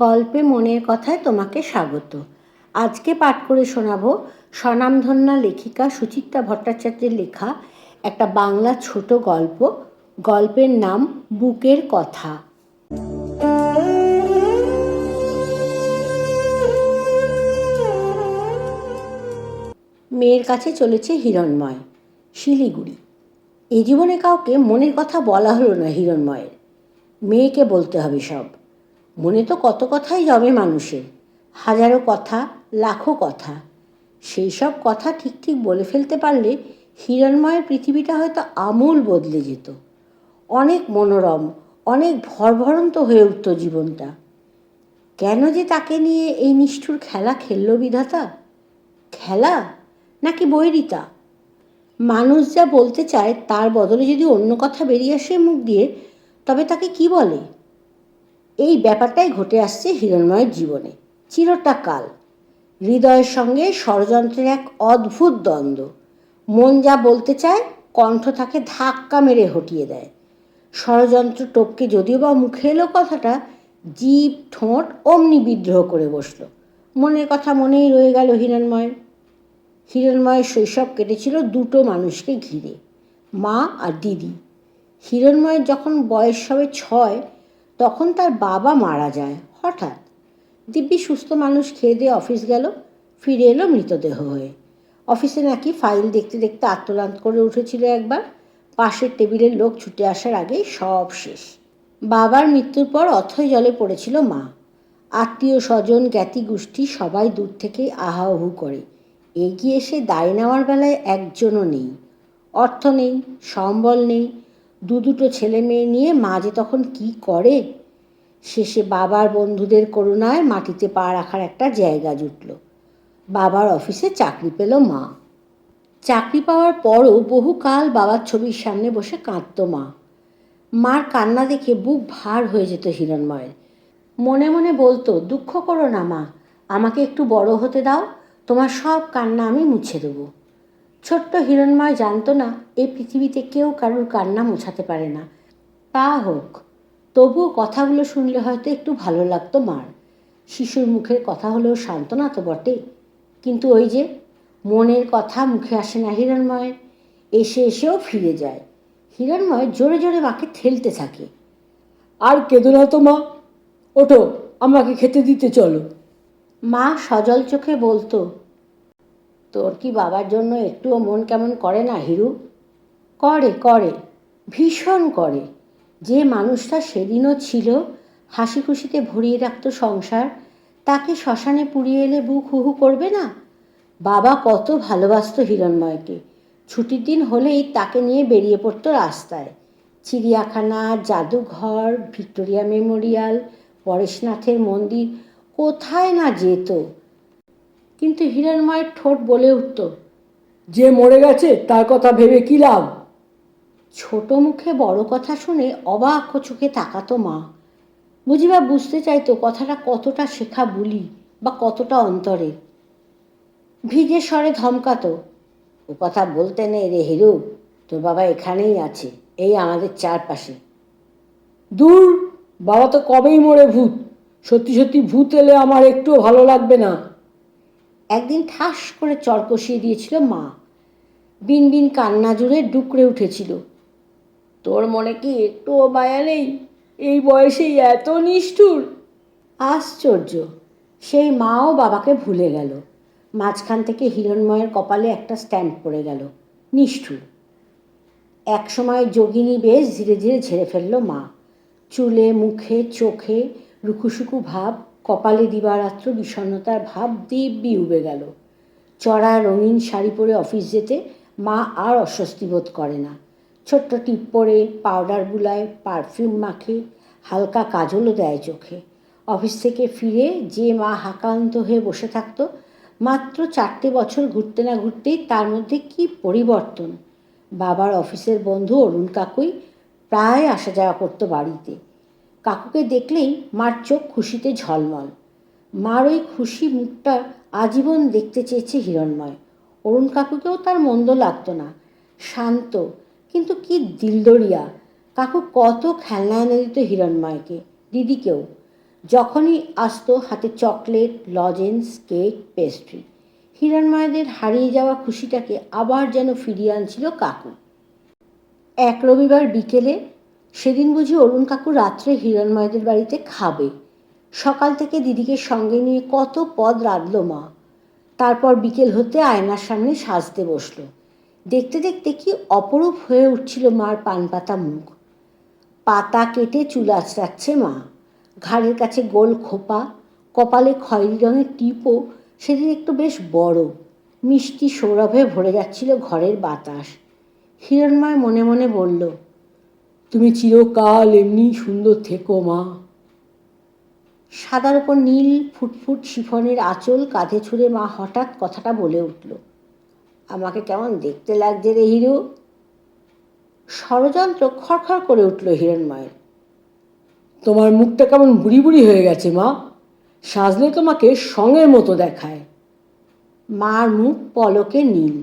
গল্পে মনের কথায় তোমাকে স্বাগত। আজকে পাঠ করে শোনাবো স্বনামধন্যা লেখিকা সুচিত্রা ভট্টাচার্যের লেখা একটা বাংলা ছোট গল্প। গল্পের নাম বুকের কথা। মেয়ের কাছে চলেছে হিরণময়, শিলিগুড়ি। এই জীবনে কাউকে মনের কথা বলা হলো না হিরণময়ের। মেয়েকে বলতে হবে সব। মনে তো কত কথাই জমে মানুষের। হাজারো কথা, লাখো কথা। সেই সব কথা ঠিক ঠিক বলে ফেলতে পারলে হিরণময়ের পৃথিবীটা হয়তো আমূল বদলে যেত। অনেক মনোরম, অনেক ভরভরন্ত হয়ে উঠত জীবনটা। কেন যে তাকে নিয়ে এই নিষ্ঠুর খেলা খেললো বিধাতা? খেলা? নাকি বৈরিতা? মানুষ যা বলতে চায় তার বদলে যদি অন্য কথা বেরিয়ে আসে মুখ দিয়ে, তবে তাকে কি বলে? এই ব্যাপারটাই ঘটে আসছে হিরণময়ের জীবনে। চিরটা কাল হৃদয়ের সঙ্গে ষড়যন্ত্রের এক অদ্ভুত দ্বন্দ্ব। মন যা বলতে চায়, কণ্ঠ তাকে ধাক্কা মেরে হটিয়ে দেয়। ষড়যন্ত্র টপকে যদিও বা মুখে এলো কথাটা, জীব, ঠোঁট অমনি বিদ্রোহ করে বসল। মনের কথা মনেই রয়ে গেল হিরণময়ের। হিরণময়ের শৈশব কেটেছিল দুটো মানুষকে ঘিরে, মা আর দিদি। হিরণময়ের যখন বয়স সবে ছয় তখন তার বাবা মারা যায়, হঠাৎ। দিব্যি সুস্থ মানুষ খেয়ে দিয়ে অফিস গেল, ফিরে এলো মৃতদেহ হয়ে। অফিসে নাকি ফাইল দেখতে দেখতে আত্মলান্ত করে উঠেছিল একবার। পাশের টেবিলের লোক ছুটে আসার আগেই সব শেষ। বাবার মৃত্যুর পর অথই জলে পড়েছিল মা। আত্মীয় স্বজন, জ্ঞাতি গোষ্ঠী সবাই দূর থেকেই আহাহু করে। এগিয়ে এসে দায় নেওয়ার বেলায় একজনও নেই। অর্থ নেই, সম্বল নেই দু দুটো ছেলে মেয়ে নিয়ে মা যে তখন কি করে? শেষে বাবার বন্ধুদের করুণায় মাটিতে পা রাখার একটা জায়গা জুটল। বাবার অফিসে চাকরি পেল মা। চাকরি পাওয়ার পরও বহুকাল বাবার ছবির সামনে বসে কাঁদত মা। মার কান্না দেখে বুক ভার হয়ে যেত হিরণময়ের। মনে মনে বলতো, দুঃখ করো না মা, আমাকে একটু বড় হতে দাও, তোমার সব কান্না আমি মুছে দেবো। ছোট্ট হিরণময় জানতো না এই পৃথিবীতে কেউ কারুর কান্না মোছাতে পারে না। তা হোক তবুও কথাগুলো শুনলে হয়তো একটু ভালো লাগতো মার। শিশুর মুখের কথা হলেও সান্ত্বনা তো বটে কিন্তু ওই যে মনের কথা মুখে আসে না হিরণময়ের এসে এসেও ফিরে যায়। হিরণময় জোরে জোরে মাকে ঠেলতে থাকে। আর কেঁদো না তো মা ওঠো আমাকে খেতে দিতে চলো। মা সজল চোখে বলতো তোর কি বাবার জন্য একটুও মন কেমন করে না, হিরু? করে করে, ভীষণ করে। যে মানুষটা সেদিনও ছিল হাসি খুশিতে ভরিয়ে রাখতো সংসার, তাকে শ্মশানে পুড়িয়ে এলে বুক হুহু করবে না? বাবা কত ভালোবাসত হিরণময়কে। ছুটির দিন হলেই তাকে নিয়ে বেরিয়ে পড়তো রাস্তায়। চিড়িয়াখানা, জাদুঘর, ভিক্টোরিয়া মেমোরিয়াল, পরেশনাথের মন্দির, কোথায় না যেত। কিন্তু হিরণময়ের ঠোঁট বলে উঠত যে মরে গেছে তার কথা ভেবে কি লাভ? ছোট মুখে বড় কথা শুনে অবাক চোখে তাকাতো মা। বুঝিবা বুঝতে চাইতো কথাটা কতটা শেখা বুলি বা কতটা অন্তরে। ভিজে স্বরে ধমকাতো ও কথা বলতে নেই রে হিরু তোর বাবা এখানেই আছে এই আমাদের চারপাশে। দূর বাবা তো কবেই মরে ভূত সত্যি সত্যি ভূত এলে আমার একটুও ভালো লাগবে না। একদিন ঠাস করে চর কষিয়ে দিয়েছিল মা। বিন বিন কান্না জুড়ে ডুকরে উঠেছিল। তোর মনে কি একটুও মায়া নেই? এই বয়সেই এত নিষ্ঠুর? আশ্চর্য। সেই মাও বাবাকে ভুলে গেল। মাঝখান থেকে হিরণময়ের কপালে একটা স্ট্যাম্প পড়ে গেল। নিষ্ঠুর। একসময় যোগিনী বেশ ধীরে ধীরে ঝেড়ে ফেলল মা। চুলে, মুখে, চোখে রুকুসুকু ভাব কপালে দিবারাত্র বিষণ্ণতার ভাব দিব্যি উবে গেল। চড়া রঙিন শাড়ি পরে অফিস যেতে মা আর অস্বস্তি বোধ করে না। ছোট্ট টিপ পরে পাউডার বুলায় পারফিউম মাখে, হালকা কাজলও দেয় চোখে। অফিস থেকে ফিরে যে মা হাকান্ত হয়ে বসে থাকতো, মাত্র চারটে বছর ঘুরতে না ঘুরতেই তার মধ্যে কি পরিবর্তন? বাবার অফিসের বন্ধু অরুণ কাকুই প্রায় আসা যাওয়া করতো বাড়িতে। কাকুকে দেখলেই মার চোখ খুশিতে ঝলমল। মার ওই খুশি মুখটা আজীবন দেখতে চেয়েছে হিরণময়। অরুণ কাকুকেও তার মন্দ লাগতো না। শান্ত, কিন্তু কি দিলদরিয়া। কাকু কত খেলনা এনে দিত হিরণময়কে, দিদিকেও। যখনই আসতো হাতে চকলেট, লজেন্স, কেক, পেস্ট্রি, হিরণময়দের হারিয়ে যাওয়া খুশিটাকে আবার যেন ফিরিয়ে আনছিল কাকু। এক রবিবার বিকেলে সেদিন বুঝি অরুণ কাকু রাত্রে হিরণময়দের বাড়িতে খাবে। সকাল থেকে দিদিকে সঙ্গে নিয়ে কত পদ রাঁধল মা। তারপর বিকেল হতে আয়নার সামনে সাজতে বসল। দেখতে দেখতে কি অপরূপ হয়ে উঠছিল মার পান পাতা মুখ। পাতা কেটে চুল আঁচড়াচ্ছে মা। ঘাড়ের কাছে গোল খোপা, কপালে খয়েরি রঙের টিপও সেদিন একটু বেশ বড়। মিষ্টি সৌরভে ভরে যাচ্ছিল ঘরের বাতাস। হিরণময় মনে মনে বলল তুমি চিরকাল এমনি সুন্দর থেকো, মা। সাদার ওপর নীল ফুটফুট শিফনের আঁচল কাঁধে ছুঁড়ে মা হঠাৎ কথাটা বলে উঠল, আমাকে কেমন দেখতে লাগছে রে হিরো? ষড়যন্ত্র খড়খড় করে উঠল হিরণময়ের তোমার মুখটা কেমন বুড়ি বুড়ি হয়ে গেছে, মা। সাজলে তোমাকে সঙ্গের মতো দেখায়। মার মুখ পলকে নীল,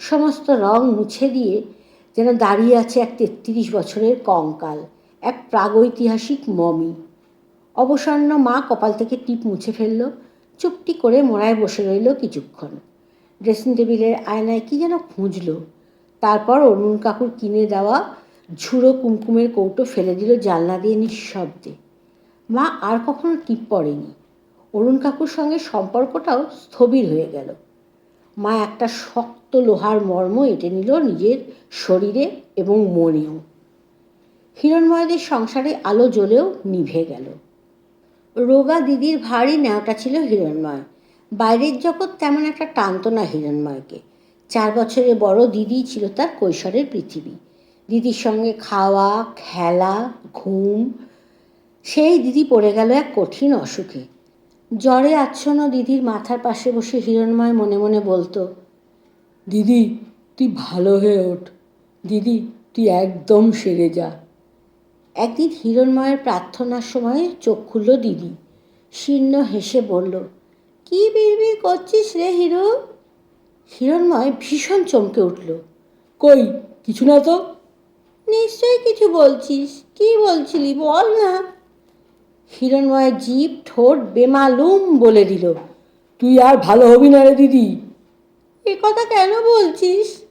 সমস্ত রং মুছে দিয়ে যেন দাঁড়িয়ে আছে এক তেত্রিশ বছরের কঙ্কাল, এক প্রাগৈতিহাসিক মমি। অবসন্ন মা কপাল থেকে টিপ মুছে ফেলল, চুপটি করে মোড়ায় বসে রইল কিছুক্ষণ। ড্রেসিং টেবিলের আয়নায় কি যেন খুঁজল। তারপর অরুণ কাকুর কিনে দেওয়া ঝুড়ো কুমকুমের কৌটো ফেলে দিল জানলা দিয়ে নিঃশব্দে। মা আর কখনো টিপ পড়েনি। অরুণ কাকুর সঙ্গে সম্পর্কটাও স্থবির হয়ে গেল। মা একটা শক্ত লোহার মর্ম এঁটে নিল নিজের শরীরে এবং মনেও। হিরণময়দের সংসারে আলো জ্বলেও নিভে গেল। রোগা দিদির ভারী ন্যাওটা ছিল হিরণময়। বাইরের জগৎ তেমন একটা টানত না হিরণময়কে। চার বছরের বড় দিদি ছিল তার কৈশোরের পৃথিবী। দিদির সঙ্গে খাওয়া, খেলা, ঘুম, সেই দিদি পড়ে গেল এক কঠিন অসুখে। জ্বরে আচ্ছন্ন দিদির মাথার পাশে বসে হিরণময় মনে মনে বলতো দিদি, তুই ভালো হয়ে ওঠ। দিদি, তুই একদম সেরে যা। একদিন হিরণময়ের প্রার্থনার সময় চোখ খুলল দিদি। শীর্ণ হেসে বলল, কি বিড়বিড় করছিস রে হিরো? হিরণময় ভীষণ চমকে উঠল, কই, কিছু না তো? নিশ্চয়ই কিছু বলছিস, কি বলছিলি বল না? হিরণময়ের জীব ঠোঁট বেমালুম বলে দিল, তুই আর ভালো হবি না রে দিদি। এ কথা কেন বলছিস?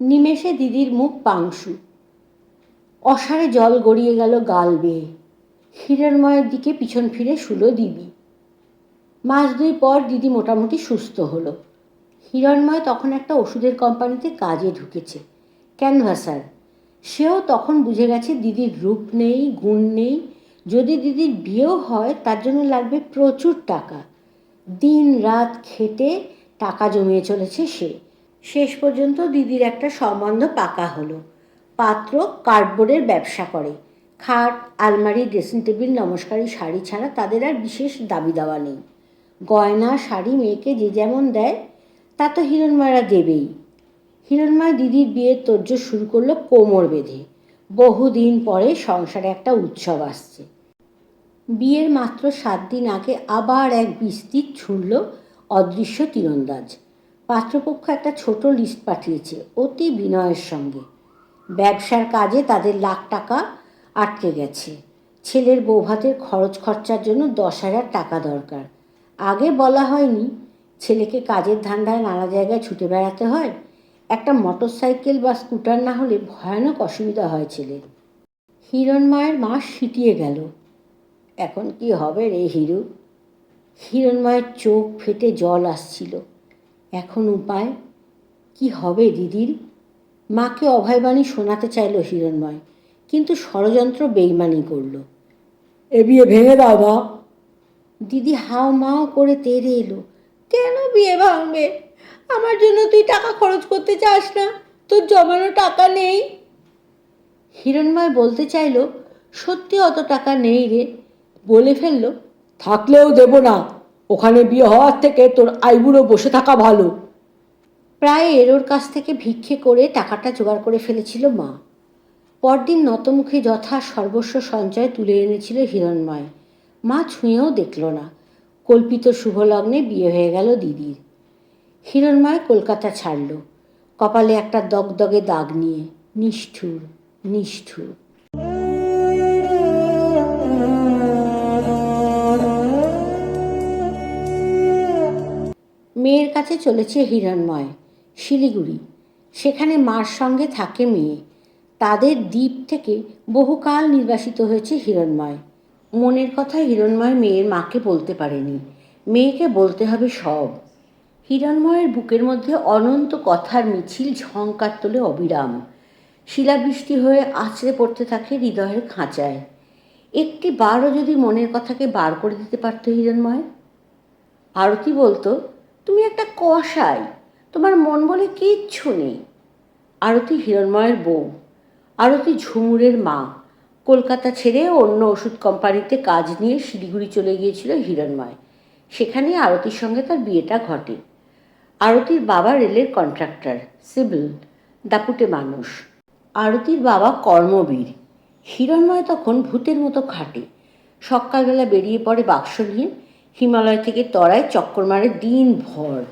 নিমেষে দিদির মুখ পাংশু। অসারে জল গড়িয়ে গেল গাল বেয়ে। হিরণময়ের দিকে পিছন ফিরে শুলো দিদি। মাস দুই পর দিদি মোটামুটি সুস্থ হলো। হিরণময় তখন একটা ওষুধের কোম্পানিতে কাজে ঢুকেছে। ক্যানভাসার। সেও তখন বুঝে গেছে দিদির রূপ নেই, গুণ নেই। যদি দিদির বিয়েও হয়, তার জন্য লাগবে প্রচুর টাকা। দিন রাত খেটে টাকা জমিয়ে চলেছে সে। শেষ পর্যন্ত দিদির একটা সম্বন্ধ পাকা হলো। পাত্র কার্ডবোর্ডের ব্যবসা করে। খাট, আলমারি, ড্রেসিং টেবিল, নমস্কারী শাড়ি ছাড়া তাদের আর বিশেষ দাবি দাওয়া নেই। গয়না, শাড়ি মেয়েকে যে যেমন দেয়, তা তো হিরণময়রা দেবেই। হিরণময় দিদির বিয়ের তোড়জোড় শুরু করল কোমর বেঁধে। বহুদিন পরে সংসারে একটা উৎসব আসছে। বিয়ের মাত্র সাত দিন আগে আবার এক বিস্তৃত ছুঁড়ল অদৃশ্য তীরন্দাজ। পাত্রপক্ষ একটা ছোট লিস্ট পাঠিয়েছে অতি বিনয়ের সঙ্গে। ব্যবসার কাজে তাদের লাখ টাকা আটকে গেছে। ছেলের বৌভাতের খরচ খরচার জন্য দশ হাজার টাকা দরকার। আগে বলা হয়নি, ছেলেকে কাজের ধান্দায় নানা জায়গায় ছুটে বেড়াতে হয়। একটা মোটর সাইকেল বা স্কুটার না হলে ভয়ানক অসুবিধা হয় ছেলের। হিরণময়ের মা সিটিয়ে গেল। এখন কি হবে রে হিরু? হিরণময়ের চোখ ফেটে জল আসছিল। এখন উপায়? কি হবে দিদির? মাকে অভয়বাণী শোনাতে চাইল হিরণময় কিন্তু ষড়যন্ত্র বেইমানি করল। এ বিয়ে ভেঙে দাও মা। দিদি হাও মাও করে তেড়ে এলো। কেন বিয়ে ভাঙবে? আমার জন্য তুই টাকা খরচ করতে চাস না? তোর জমানো টাকা নেই। হিরণময় বলতে চাইলো সত্যি অত টাকা নেই রে। বলে ফেলল থাকলেও দেব না। ওখানে বিয়ে হওয়ার থেকে তোর আইবুড়ো বসে থাকা ভালো। প্রায় এরোর কাছ থেকে ভিক্ষে করে টাকাটা জোগাড় করে ফেলেছিল মা। পরদিন নতমুখে যথা সর্বস্ব সঞ্চয় তুলে এনেছিল হিরণময়। মা ছুঁয়েও দেখল না। কল্পিত শুভলগ্নে বিয়ে হয়ে গেল দিদির। হিরণময় কলকাতা ছাড়ল। কপালে একটা দগদগে দাগ নিয়ে, নিষ্ঠুর নিষ্ঠুর। মেয়ের কাছে চলেছে হিরণময়, শিলিগুড়ি। সেখানে মার সঙ্গে থাকে মেয়ে। তাদের দ্বীপ থেকে বহুকাল নির্বাসিত হয়েছে হিরণময়। মনের কথা হিরণময় মেয়ের মাকে বলতে পারেনি। মেয়েকে বলতে হবে সব। হিরণময়ের বুকের মধ্যে অনন্ত কথার মিছিল ঝঙ্কার তোলে অবিরাম। শিলাবৃষ্টি হয়ে আছড়ে পড়তে থাকে হৃদয়ের খাঁচায়। একটি বারও যদি মনের কথাকে বার করে দিতে পারতো হিরণময়? আরতি বলতো তুমি একটা কষাই তোমার মন বলে কিচ্ছু নেই। আরতি হিরণময়ের বউ। আরতি ঝুমুরের মা। কলকাতা ছেড়ে অন্য ওষুধ কোম্পানিতে কাজ নিয়ে শিলিগুড়ি চলে গিয়েছিল হিরণময়। সেখানে আরতির সঙ্গে তার বিয়েটা ঘটে। আরতির বাবা রেলের কন্ট্রাক্টর, সিভিল, দাপুটে মানুষ। আরতির বাবা কর্মবীর। হিরণময় তখন ভূতের মতো খাটে। সকালবেলা বেরিয়ে পড়ে বাক্স নিয়ে হিমালয় থেকে তরায় চক্কর মারে দিন ভর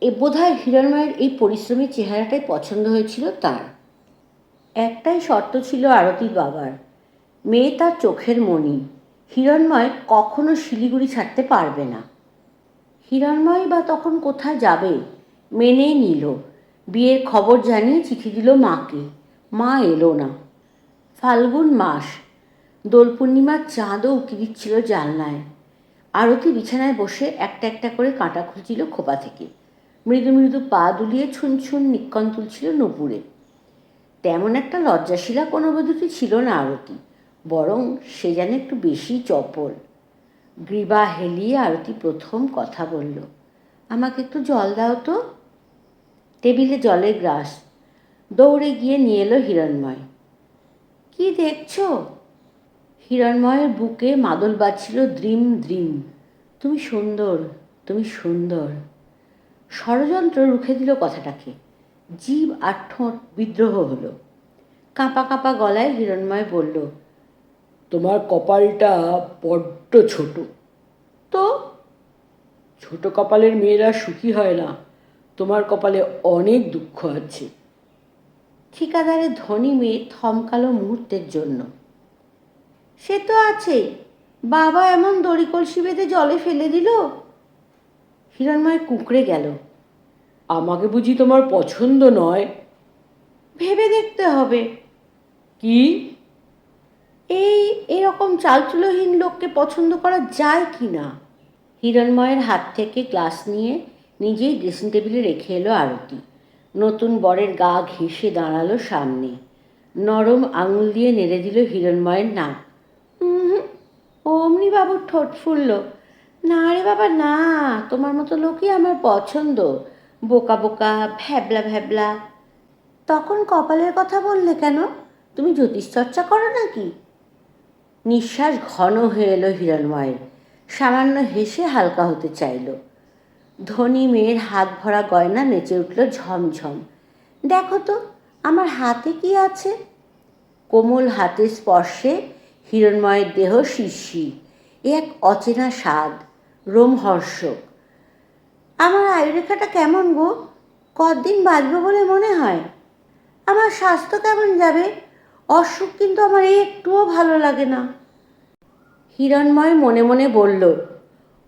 এ বোধহয় হিরণময়ের এই পরিশ্রমী চেহারাটাই পছন্দ হয়েছিল তার। একটাই শর্ত ছিল আরতির বাবার। মেয়ে তার চোখের মণি। হিরণময় কখনো শিলিগুড়ি ছাড়তে পারবে না। হিরণময় বা তখন কোথায় যাবে? মেনে নিল। বিয়ের খবর জানিয়ে চিঠি দিল মাকে। মা এলো না। ফাল্গুন মাস। দোল পূর্ণিমার চাঁদও উকি দিচ্ছিল জানলায়। আরতি বিছানায় বসে একটা একটা করে কাঁটা খুঁজছিল খোপা থেকে। মৃদু মৃদু পা দুলিয়ে ছুন ছুন নিক্কন তুলছিল নপুরে। তেমন একটা লজ্জাশীলা কোনো বধূটি ছিল না আরতি, বরং সে যেন একটু বেশি চপল। গ্রীবা হেলিয়ে আরতি প্রথম কথা বলল, আমাকে একটু জল দাও তো। টেবিলে জলের গ্রাস দৌড়ে গিয়ে নিয়ে এলো হিরণময়। কি দেখছ? হিরণময়ের বুকে মাদল বাজছিল দ্রিম দ্রিম। তুমি সুন্দর তুমি সুন্দর। ষড়যন্ত্র রুখে দিল কথাটাকে। জীব আর ঠোঁট বিদ্রোহ হলো। কাঁপা কাঁপা গলায় হিরণময় বলল তোমার কপালটা বড্ড ছোট। তো? ছোট কপালের মেয়েরা সুখী হয় না। তোমার কপালে অনেক দুঃখ আছে। ঠিকাদারের ধনী মেয়ে থমকালো মুহূর্তের জন্য। সে তো আছে। বাবা এমন দড়ি কলসি বেঁধে জলে ফেলে দিল। হিরণময় কুঁকড়ে গেল। আমাকে বুঝি তোমার পছন্দ নয়? ভেবে দেখতে হবে। কি? এই এরকম চালচুলোহীন লোককে পছন্দ করা যায় কি না? হিরণময়ের হাত থেকে গ্লাস নিয়ে নিজেই ড্রেসিং টেবিলে রেখে এলো আরতি। নতুন বরের গা ঘেঁষে দাঁড়াল সামনে। নরম আঙুল দিয়ে নেড়ে দিল হিরণময়ের নাক। অমনি বাবুর ঠোঁট ফুলল। না রে বাবা, না, তোমার মতো লোকই আমার পছন্দ। বোকা বোকা, ভ্যাবলা ভ্যাবলা। তখন কপালের কথা বললে কেন? তুমি জ্যোতিষ চর্চা করো নাকি? নিঃশ্বাস ঘন হয়ে এলো হিরণময়ের। সামান্য হেসে হালকা হতে চাইল। ধনী মেয়ের হাত ভরা গয়না নেচে উঠল ঝমঝম। দেখো তো, আমার হাতে কি আছে? কোমল হাতের স্পর্শে হিরণময়ের দেহ শিরশির, এ এক অচেনা স্বাদ, রোমহর্ষক। আমার আয়ুরেখাটা কেমন গো? কদিন বাঁচবো বলে মনে হয়? আমার স্বাস্থ্য কেমন যাবে? অসুখ কিন্তু আমার একটুও ভালো লাগে না। হিরণময় মনে মনে বলল,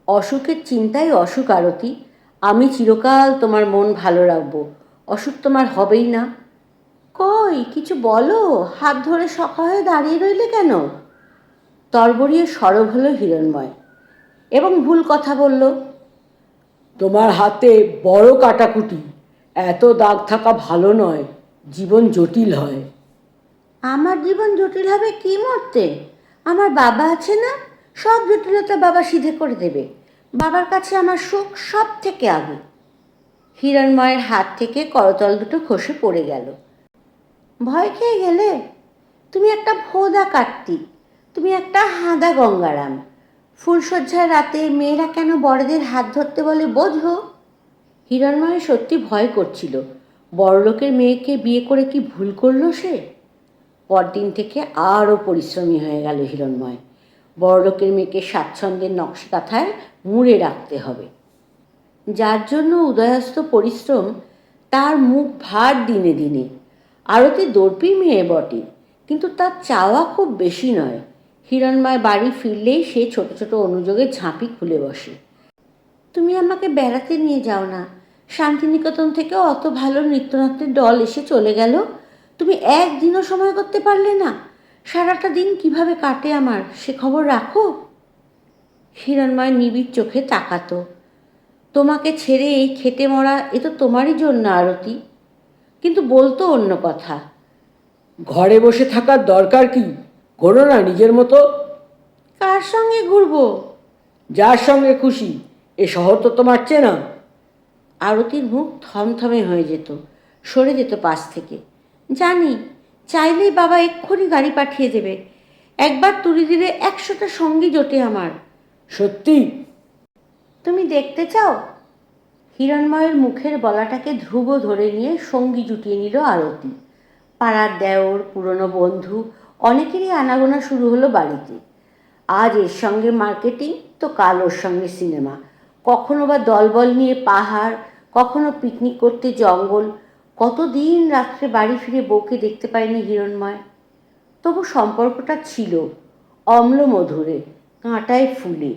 অসুখের চিন্তাই অসুখ, আরতি। আমি চিরকাল তোমার মন ভালো রাখব। অসুখ তোমার হবেই না। কই, কিছু বলো? হাত ধরে হয়ে দাঁড়িয়ে রইলে কেন? তরবরিয়ে সরব হলো হিরণময় এবং ভুল কথা বলল তোমার হাতে বড় কাটাকুটি এত দাগ থাকা ভালো নয় জীবন জটিল হয়। আমার জীবন জটিল হবে কি মরতে? আমার বাবা আছে না? সব জটিলতা বাবা সিধে করে দেবে। বাবার কাছে আমার সুখ সব থেকে আগে। হিরণময়ের হাত থেকে করতল দুটো খসে পড়ে গেল। ভয় খেয়ে গেলে? তুমি একটা ভোদা কাটতি তুমি একটা হাঁদা গঙ্গারাম। ফুলশয্যার রাতে মেয়েরা কেন বড়দের হাত ধরতে বলে বোঝো? হিরণময় সত্যি ভয় করছিল। বড়লোকের মেয়েকে বিয়ে করে কি ভুল করল সে? পরদিন থেকে আরও পরিশ্রমী হয়ে গেল হিরণময়। বড়লোকের মেয়েকে স্বাচ্ছন্দ্যের নকশি কাঁথায় মুড়ে রাখতে হবে। যার জন্য উদয়াস্ত পরিশ্রম তার মুখ ভার দিনে দিনে। আরতি দর্পি মেয়ে বটে, কিন্তু তার চাওয়া খুব বেশি নয়। হিরণময় বাড়ি ফিরলেই সে ছোট ছোট অনুযোগে ঝাঁপি খুলে বসে। তুমি আমাকে বেড়াতে নিয়ে যাও না। শান্তিনিকেতন থেকে অত ভালো নৃত্যনাট্যের দল এসে চলে গেল। তুমি একদিনও সময় করতে পারলে না। সারাটা দিন কীভাবে কাটে আমার, সে খবর রাখো। হিরণময় নিবিড় চোখে তাকাতো। তোমাকে ছেড়ে এই খেটে মরা, এ তো তোমারই জন্য আরতি। কিন্তু বলতো অন্য কথা। ঘরে বসে থাকার দরকার কি? ঘোরো না নিজের মতো? কার সঙ্গে ঘুরবো? যার সঙ্গে খুশি এ শহর তো তোমার চেনা। আরতির মুখ থমথমে হয়ে যেত সরে যেত পাশ থেকে। জানি চাইলেই বাবা এক্ষুনি গাড়ি পাঠিয়ে দেবে। একবার তুলি দিলে একশোটা সঙ্গী জোটে আমার। সত্যি? তুমি দেখতে চাও? হিরণময়ের মুখের বলাটাকে ধ্রুব ধরে নিয়ে সঙ্গী জুটিয়ে নিল আরতি। পাড়ার দেওর পুরনো বন্ধু অনেকেরই আনাগোনা শুরু হলো বাড়িতে। আজ এর সঙ্গে মার্কেটিং, তো কাল ওর সঙ্গে সিনেমা। কখনো বা দলবল নিয়ে পাহাড়, কখনো পিকনিক করতে জঙ্গল। কতদিন রাত্রে বাড়ি ফিরে বউকে দেখতে পায়নি হিরণময়। তবু সম্পর্কটা ছিল অম্ল মধুরে কাঁটায় ফুলে।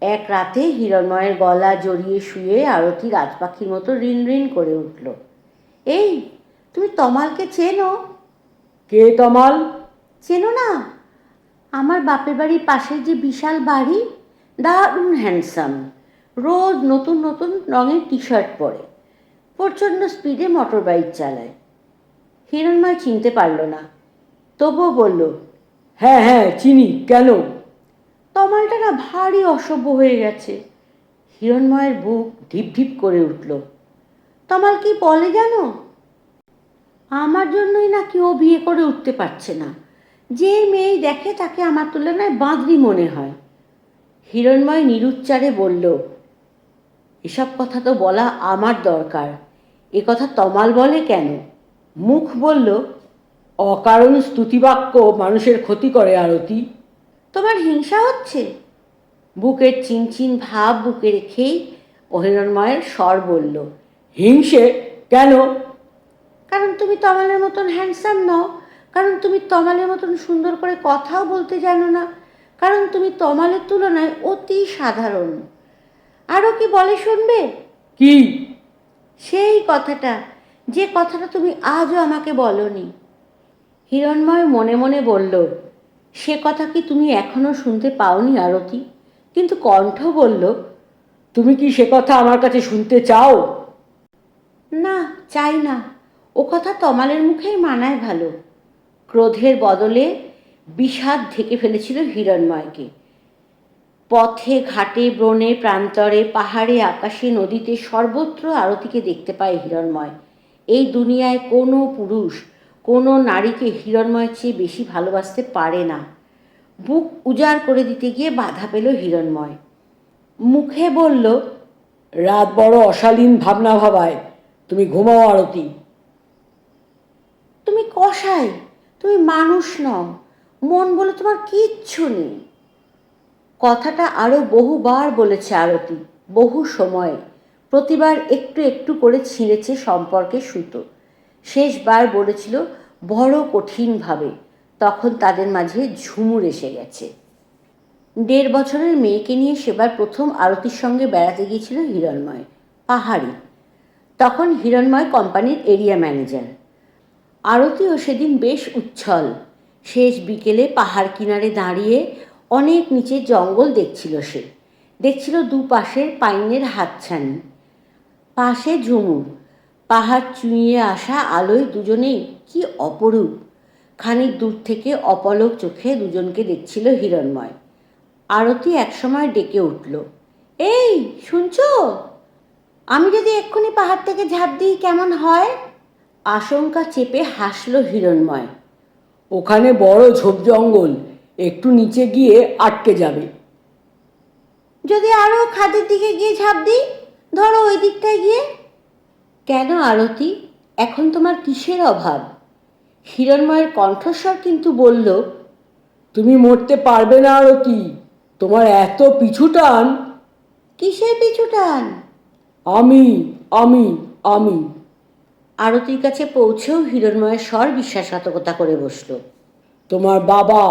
এক রাতে হিরণময়ের গলা জড়িয়ে শুয়ে আরতি রাজপাখির মতো রিন রিন করে উঠল। এই, তুমি তমালকে চেনো? কে তমাল? চেনো না? আমার বাপের বাড়ির পাশের যে বিশাল বাড়ি দারুণ হ্যান্ডসাম। রোজ নতুন নতুন রঙের টি শার্ট পরে। প্রচণ্ড স্পিডে মোটর বাইক চালায়। হিরণময় চিনতে পারল না। তবুও বলল হ্যাঁ হ্যাঁ চিনি, কেন? তমালটা না ভারী অসভ্য হয়ে গেছে। হিরণময়ের বুক ঢিপ ঢিপ করে উঠল, তমাল কি বলে জানো? আমার জন্যই নাকি ও বিয়ে করে উঠতে পারছে না। যে মেয়ে দেখে তাকে আমার তুলনায় বাঁদরি মনে হয়। হিরণময় নিরুচ্চারে বলল এসব কথা তো বলা আমার দরকার। এ কথা তমাল বলে কেন? মুখ বলল অকারণ স্তুতিবাক্য মানুষের ক্ষতি করে আরতি। তোমার হিংসা হচ্ছে? বুকের চিনচিন ভাব বুকে রেখেই অহিরণময়ের স্বর বলল হিংসে কেন? কারণ তুমি তমালের মতন হ্যান্ডসাম নও। কারণ তুমি তমালের মতন সুন্দর করে কথাও বলতে জানো না। কারণ তুমি তমালের তুলনায় অতি সাধারণ। আরও কি বলে শুনবে? কি? সেই কথাটা যে কথাটা তুমি আজও আমাকে বলনি। হিরণময় মনে মনে বলল সে কথা কি তুমি এখনও শুনতে পাওনি আরতি? কিন্তু কণ্ঠ বলল তুমি কি সে কথা আমার কাছে শুনতে চাও? না চাই না। ও কথা তমালের মুখেই মানায় ভালো। ক্রোধের বদলে বিষাদ ঢেকে ফেলেছিল হিরণময়কে। পথে ঘাটে ব্রণে প্রান্তরে পাহাড়ে আকাশে নদীতে সর্বত্র আরতিকে দেখতে পায় হিরণময়। এই দুনিয়ায় কোনো পুরুষ কোনো নারীকে হিরণময়ের চেয়ে বেশি ভালোবাসতে পারে না। বুক উজাড় করে দিতে গিয়ে বাধা পেল হিরণময়। মুখে বলল রাত বড় অশালীন ভাবনা ভাবায়। তুমি ঘুমাও আরতি। তুমি কষাই তুমি মানুষ নও। মন বলে তোমার কিচ্ছু নেই। কথাটা আরও বহুবার বলেছে আরতি, বহু সময়ে। প্রতিবার একটু একটু করে ছিঁড়েছে সম্পর্কে সুতো। শেষবার বলেছিল, বড় কঠিনভাবে। তখন তাদের মাঝে ঝুমুর এসে গেছে। দেড় বছরের মেয়েকে নিয়ে সেবার প্রথম আরতির সঙ্গে বেড়াতে গিয়েছিল হিরণময়, পাহাড়ি। তখন হিরণময় কোম্পানির এরিয়া ম্যানেজার। আরতিও সেদিন বেশ উচ্ছল। শেষ বিকেলে পাহাড় কিনারে দাঁড়িয়ে অনেক নিচে জঙ্গল দেখছিল সে। দেখছিল দুপাশের পাইনের হাতছানি। পাশে ঝুমুর। পাহাড় চুঁইয়ে আসা আলোয় দুজনেই কি অপরূপ। খানিক দূর থেকে অপলক চোখে দুজনকে দেখছিল হিরণময়। আরতি একসময় ডেকে উঠল, এই, শুনছো? আমি যদি এক্ষুনি পাহাড় থেকে ঝাঁপ দিই কেমন হয়? আশঙ্কা চেপে হাসলো হিরণময়। ওখানে বড় ঝোপ জঙ্গল একটু নিচে গিয়ে আটকে যাবে। যদি আরও খাদের দিকে গিয়ে ঝাঁপ দিই ধরো ওই দিকটায় গিয়ে? কেন আরতি? এখন তোমার কিসের অভাব? হিরণময়ের কণ্ঠস্বর কিন্তু বলল তুমি মরতে পারবে না আরতি তোমার এত পিছু টান। কিসের পিছু টান? আমি আমি আমি। আরতির কাছে পৌঁছেও হিরণময়ের স্বর বিশ্বাসঘাতকতা করে বসল। তোমার বাবা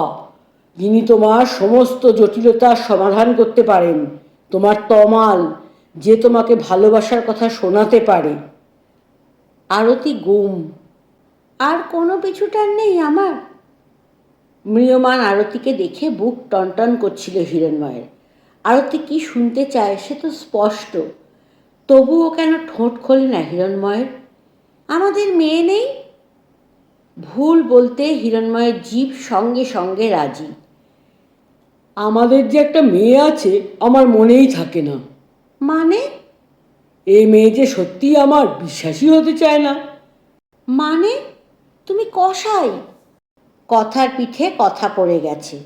যিনি তোমার সমস্ত জটিলতার সমাধান করতে পারেন তোমার তমাল যে তোমাকে ভালোবাসার কথা শোনাতে পারে। আরতি গুম। আর কোনো পিছুটার নেই আমার। ম্রিয়মান আরতিকে দেখে বুক টনটন করছিল হিরণময়ের। আরতি কি শুনতে চায় সে তো স্পষ্ট। তবুও কেন ঠোঁট খোলে না হিরণময়ের? আমাদের মেয়ে নেই? ভুল বলতে হিরণময়ের জীব সঙ্গে সঙ্গে রাজি। আমাদের যে একটা মেয়ে আছে আমার মনেই থাকে না। মানে? এই মেয়ে যে সত্যিই আমার বিশ্বাসই হতে চায় না। মানে? তুমি কষাই কথার পিঠে কথা পড়ে গেছে।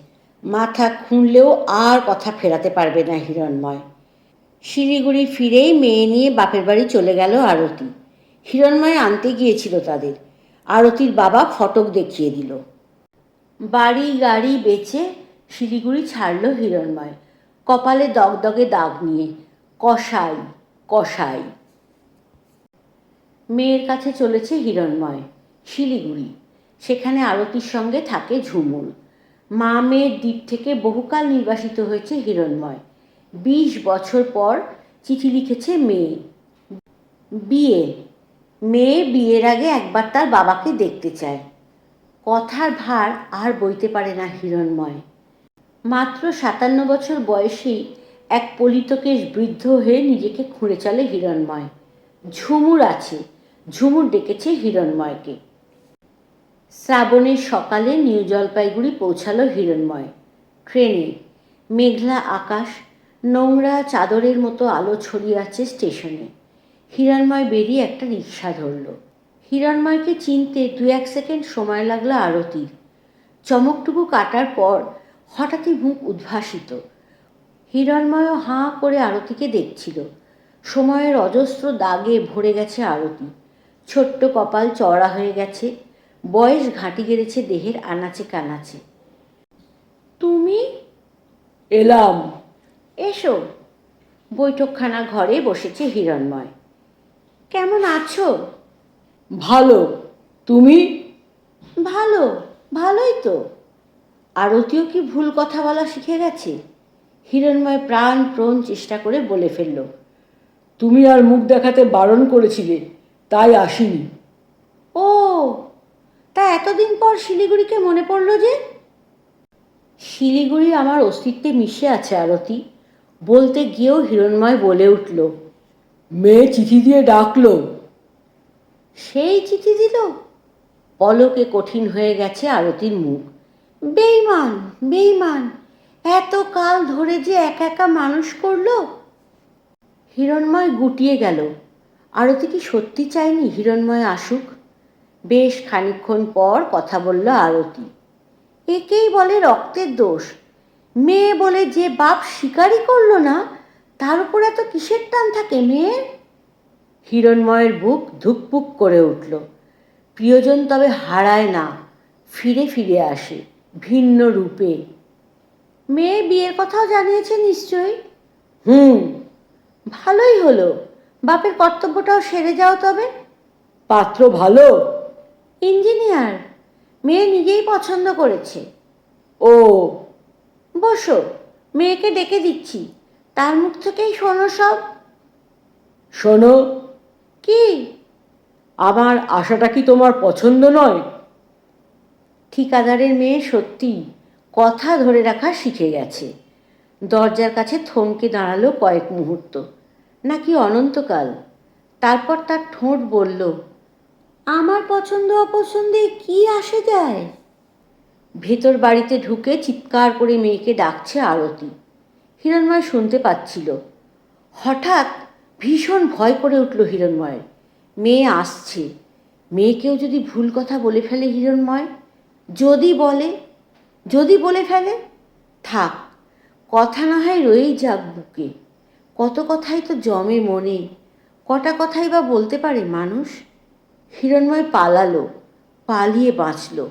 মাথা খুঁড়লেও আর কথা ফেরাতে পারবে না হিরণময়। শিলিগুড়ি ফিরেই মেয়ে নিয়ে বাপের বাড়ি চলে গেল আরতি। হিরণময় আনতে গিয়েছিল তাদের। আরতির বাবা ফটক দেখিয়ে দিল। বাড়ি গাড়ি বেচে শিলিগুড়ি ছাড়ল হিরণময়। কপালে দগদগে দাগ নিয়ে কষাই কষাই মেয়ের কাছে চলেছে হিরণময়, শিলিগুড়ি। সেখানে আরতির সঙ্গে থাকে ঝুমুর। মা মেয়ের দ্বীপ থেকে বহুকাল নির্বাসিত হয়েছে হিরণময়। বিশ বছর পর চিঠি লিখেছে মেয়ে। বিয়ে মেয়ে বিয়ের আগে একবার তার বাবাকে দেখতে চায়। কথার ভার আর বইতে পারে না হিরণময়। মাত্র সাতান্ন বছর বয়সেই এক পলিতকেশ বৃদ্ধ হয়ে নিজেকে খুঁড়ে চলে হিরণময়। ঝুমুর আছে, ঝুমুর ডেকেছে হিরণময়কে। শ্রাবণের সকালে নিউ জলপাইগুড়ি পৌঁছালো হিরণময়। ট্রেনে, মেঘলা আকাশ, নোংরা চাদরের মতো আলো ছড়িয়ে আছে স্টেশনে। হিরণময় বেরিয়ে একটা রিক্সা ধরল। হিরণময়কে চিনতে দু এক সেকেন্ড সময় লাগল আরতির। চমকটুকু কাটার পর হঠাৎই মুখ উদ্ভাসিত। হিরণময় হাঁ করে আরতিকে দেখছিল। সময়ের অজস্র দাগে ভরে গেছে আরতি। ছোট্ট কপাল চওড়া হয়ে গেছে। বয়স ঘাঁটি গেড়েছে দেহের আনাচে কানাচে। তুমি? এলাম। এসো। বৈঠকখানা ঘরে বসেছে হিরণময়। কেমন আছো? ভালো। তুমি? ভালো ভালোই তো। আরতিও কি ভুল কথা বলা শিখে গেছে? হিরণময় প্রাণ প্রণ চেষ্টা করে বলে ফেলল। তুমি আর মুখ দেখাতে বারণ করেছিলে তাই আসিনি। ও তা এতদিন পর শিলিগুড়িকে মনে পড়ল যে? শিলিগুড়ি আমার অস্তিত্বে মিশে আছে আরতি। বলতে গিয়েও হিরণময় বলে উঠল। মেয়ে চিঠি দিয়ে ডাকলো। সেই চিঠি দিল? পলকে কঠিন হয়ে গেছে আরতির মুখ। বেইমান বেইমান এত কাল ধরে যে একা একা মানুষ করল? হিরণময় গুটিয়ে গেল। আরতি কি সত্যি চায়নি হিরণময় আসুক? বেশ খানিকক্ষণ পর কথা বলল আরতি। একেই বলে রক্তের দোষ। মেয়ে বলে যে বাপ স্বীকারই করল না তার উপর এত কিসের টান থাকে মেয়ের হিরণময়ের বুক ধুকপুক করে উঠল। প্রিয়জন তবে হারায় না, ফিরে ফিরে আসে ভিন্ন রূপে। মেয়ে বিয়ের কথাও জানিয়েছে নিশ্চয়ই? হুম। ভালোই হলো। বাপের কর্তব্যটাও সেরে যাও তবে। পাত্র ভালো? ইঞ্জিনিয়ার। মেয়ে নিজেই পছন্দ করেছে। ও। বসো, মেয়েকে ডেকে দিচ্ছি। তার মুখ থেকেই শোনো সব। শোনো। কি? আমার আশাটা কি তোমার পছন্দ নয়? ঠিকাদারের মেয়ে সত্যি কথা ধরে রাখা শিখে গেছে। দরজার কাছে থমকে দাঁড়াল কয়েক মুহূর্ত নাকি অনন্তকাল। তারপর তার ঠোঁট বলল আমার পছন্দ অপছন্দে কি আসে যায়? ভেতর বাড়িতে ঢুকে চিৎকার করে মেয়েকে ডাকছে আরতি। হিরণময় শুনতে পাচ্ছিল। হঠাৎ ভীষণ ভয় করে উঠল হিরণময়ের। মেয়ে আসছে। মেয়েকেও যদি ভুল কথা বলে ফেলে হিরণময়? যদি বলে? যদি বলে ফেলে? থাক, কথা না হয় রয়েই যাক বুকে। কত কথাই তো জমে মনে, কটা কথাই বা বলতে পারে মানুষ? হিরণময় পালালো, পালিয়ে বাঁচলো।